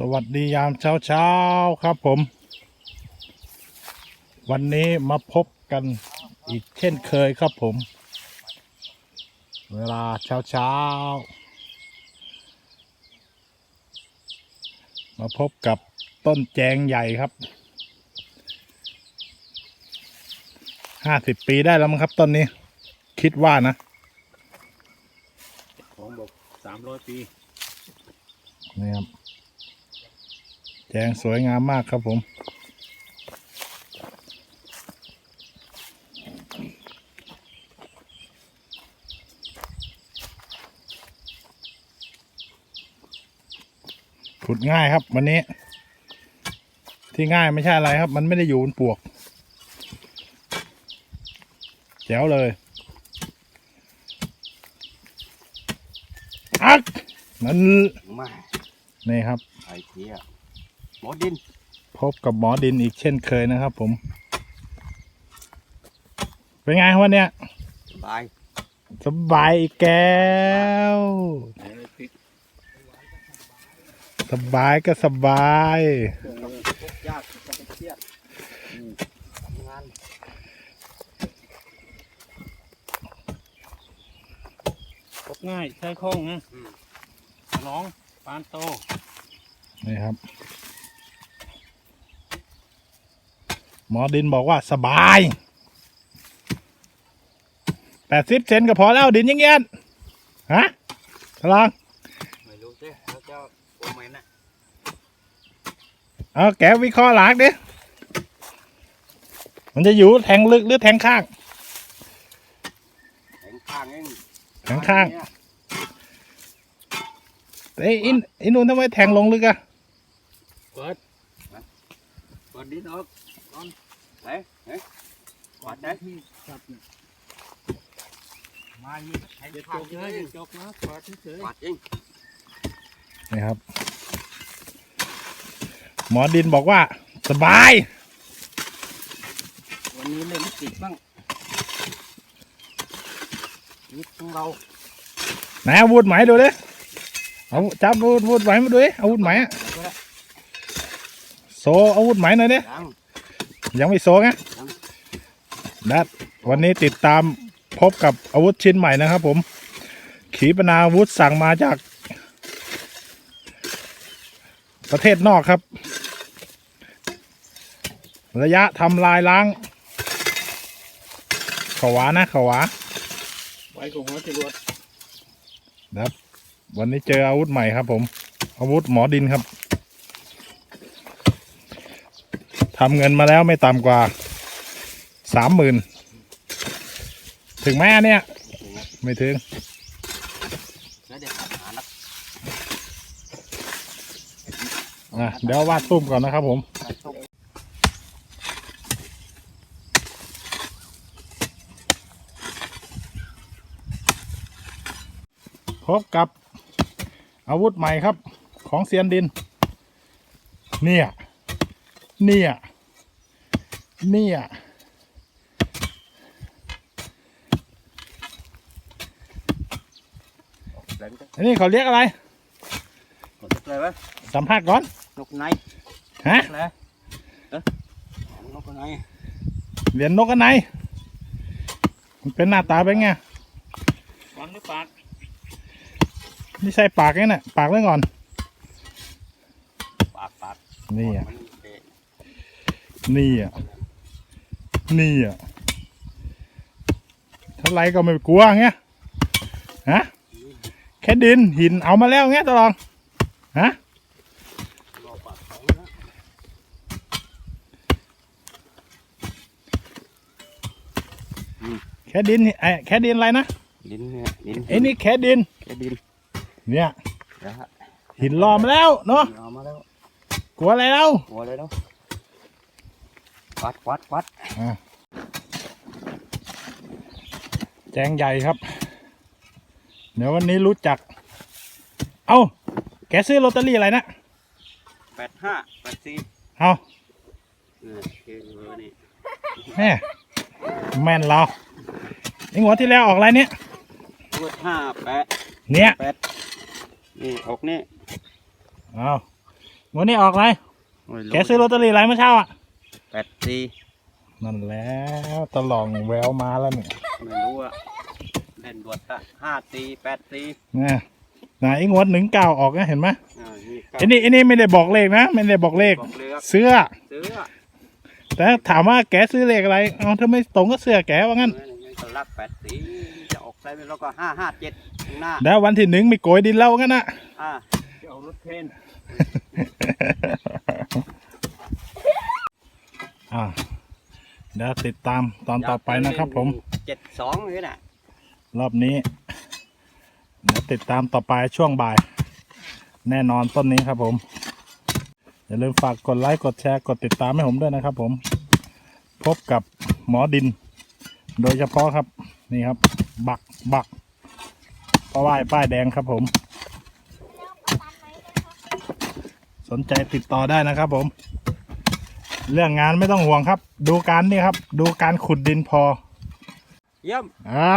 สวัสดียามเช้าเช้าๆครับผม วันนี้มาพบกันอีกเช่นเคยครับผม เวลาเช้าเช้าๆมาพบกับต้นแจงใหญ่ครับห้าสิบปีได้แล้วมั้งครับต้นนี้ คิดว่านะ ของบอกสามร้อยปีนี่ครับ แจงสวยงามมากครับผม ขุดง่ายครับวันนี้ ที่ง่ายไม่ใช่อะไรครับ มันไม่ได้อยู่บนปวก แจ๋วเลยอักนั่นมานี่ครับไอเทีย หมอดิน พบกับหมอดินอีกเช่นเคยนะครับ ผม เป็นไงวันเนี้ยสบายสบายอีกแก้วไหนเลยพริกสบายก็สบายพวกยากต้องเครียดอืมทำงานพบง่ายใช้คล่องนะน้องปานโตนี่ครับ หมอดินบอกว่าสบายแปดสิบเซนก็พอแล้วดินอยังเงี้ยฮะพลังไม่รู้สิเขาเจ้าโอเมนนะเอาแกะวิเคราะห์หลักดิมันจะอยู่แทงลึกหรือแทงข้าง แข็งข้างเองแข็งข้างเนี่ยเอ้ยอินอินนูนทำไมแทงลงลึกอะเปิดนะเปิดดินออกก่อน ไหนไหนกวาดได้ครับมามีใช้จกนะจกนะกวาดเฉยกวาดเองนี่ครับ หมอดินบอกว่า สบาย วันนี้เล่นติดบ้างนิดของเราไหนอาวุธไหมดูดิเอาจับอาวุธอาวุธไหมมาดูดิอาวุธไหมอะโซอาวุธไหมหน่อยดิ ยังยังไม่โซไงยังดัดวันนี้ติดตามพบกับอาวุธชิ้นใหม่นะครับ ผม ขีปนาวุธสั่งมาจาก ประเทศนอกครับ ระยะทำลายล้างขวานะขวาไว้ของหัวจรวดนะครับ วันนี้เจออาวุธใหม่ครับ ผม อาวุธหมอดินครับ ทำเงินมาแล้วไม่ต่ำกว่าสามหมื่นถึงแม่เนี่ยไม่ถึงแล้วเดี๋ยวหานักอะเดี๋ยววาดตุ้มก่อนนะครับผมการตกพบกับอาวุธใหม่ครับของเซียนดิน เนี่ย เนี่ย เนี่ยแหลมจะอันนี้เขาเรียกอะไรกดอะไรวะสัมภาษณ์ก่อน นกไนฮะ อะไรเอ๊ะนกไนเหรียญนกกันไหน มันเป็นหน้าตาเป็นไง ฟันหรือปากไม่ใช่ปากนี่น่ะ ปากไว้ก่อน ปากปากนี่อะ มันเตะ นี่อะ นี่อะเท่าไรก็ไม่กลัวเงี้ย ฮะ แค่ดินหินเอามาแล้วเงี้ยตลอดฮะรอปากเขานะแค่ดินไอ้แค่ดินอะไรนะ ดินเนี่ยดินไอ้นี่แค่ดิน แค่ดิน เนี่ยนะฮะหินรอมาแล้วเนาะเอามาแล้วกลัวอะไรแล้ว หัวเลยเนาะค วัดควัดควัดแจงใหญ่ครับ เดี๋ยววันนี้รู้จัก เอ้า แกซื้อลอตเตอรี่อะไรนะแปดห้าแปดสี่เอาเออเคเบอร์นี่แม่แม่นเราไอ้หัวดที่แล้วออกอะไรเนี่ยเบอร์ห้าแปดเนี่ยแปดนี่ออกนี่เอาวันนี้ออกอะไรไม่รู้แกซื้อลอตเตอรี่อะไรเมื่อเช้าอะแป ดสี่นั่นแล้วตะลองแววมาแล้วเนี่ยไม่รู้อะเล่นดวดอะห้าสี่แปดสี่นะไหนไอ้งวดหนึ่งเก้าออกนะเห็นไหมอ่านี่ก็ไอ้นี่ไอ้นี่ไม่ได้บอกเลขนะ ไม่ได้บอกเลข บอกเลยครับเสื้อซื้ออะแต่ถามว่าแกซื้อเลขอะไรเอาถ้าไม่ตรงก็เสื้อแกว่างั้นเออนี่ก็รักแปดสี่จะออกไปแล้วก็ห้าห้าเจ็ดข้างหน้าแล้ววันที่หนึ่งมีโกยดินแล้วว่างั้นนะ อ่าจะเอารถเทรน อ่าเดี๋ยวติดตามตอนต่อไปนะครับผม เจ็ดสองนี่แหละรอบนี้เดี๋ยวติดตามต่อไปช่วงบ่าย แน่นอนต้นนี้ครับผม อย่าลืมฝากกดไลค์กดแชร์กดติดตามให้ผมด้วยนะครับผม พบกับหมอดิน โดยเฉพาะครับนี่ครับ บักบักเพราะว่าไอ้ป้ายแดงครับผม สนใจติดต่อได้นะครับผม เรื่องงานไม่ต้องห่วงครับ ดูการนี่ครับ ดูการขุดดินพอ เยี่ยมอ่า